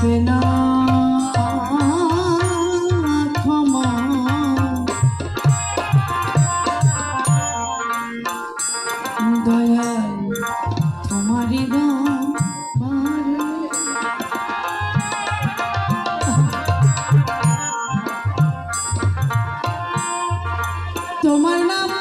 থাকবে না ক্ষমা। দয়াল তোমারই তোমার নাম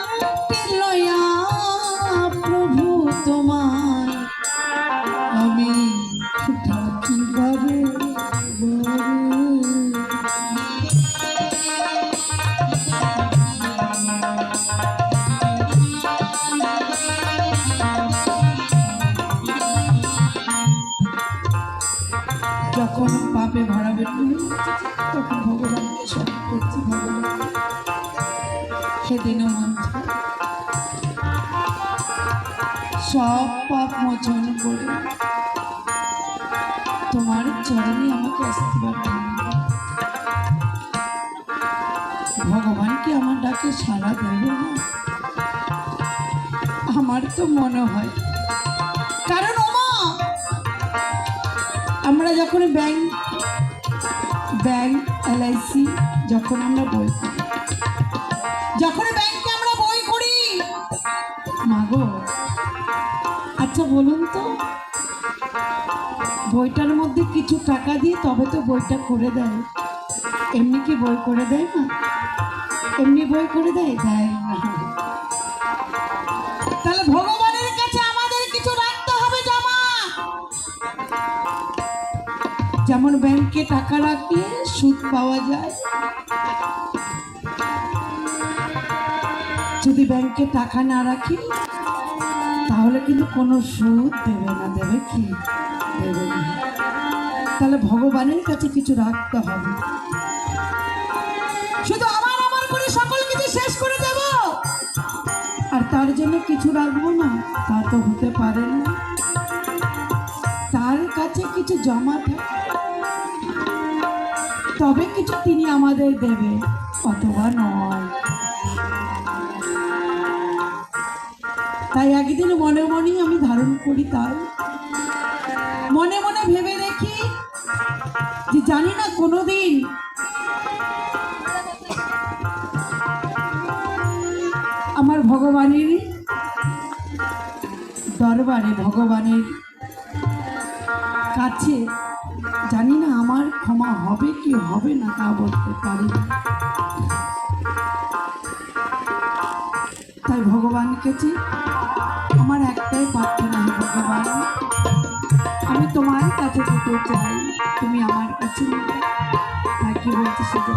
তখন ভগবানকে স্মরণ করছি ভগবান সেদিনও মন্ত্র সব পাপ মোচন করে তোমার চরণে আমাকে আসতে পারবে ভগবান আমার ডাকে সাড়া দেবে না। আমার তো মনে হয়, কারণ আমরা যখন ব্যাংক এলআইসি যখন আমরা বই যখন ব্যাংকে আমরা বই করি মাগো আচ্ছা বলুন তো, বইটার মধ্যে কিছু টাকা দিয়ে তবে তো বইটা করে দেয়। এমনি কি বই করে দেয় না এমনি বই করে দেয়? দেয় না। যেমন ব্যাংকে টাকা রাখলে সুদ পাওয়া যায়। যদি ব্যাংকে টাকা না রাখি, তাহলে কিন্তু কোনো সুদ দেবে না। দেবে কি? দেবে না। তাহলে ভগবানের কাছে কিছু রাখতে হবে। শুধু আমার আমার করে সকল কিছু শেষ করে দেব। আর তার জন্য কিছু রাখব না, তা তো হতে পারে না। তার কাছে কিছু জমা থাকে, তবে কিছু তিনি আমাদের দেবে অথবা নয়। তাই একদিন মনে মনেই আমি ধারণ করি তাই মনে মনে ভেবে দেখি যে জানি না কোনোদিন আমার ভগবানের দরবারে, ভগবানের কাছে জানি না আমার ক্ষমা হবে কি হবে না তা বলতে পারি তাই ভগবান যে আমার একটাই প্রার্থনা ভগবান, আমি তোমার কাছে যেতে চাই, তুমি আমার কাছে নেবে। তাই কি বলতে সেটা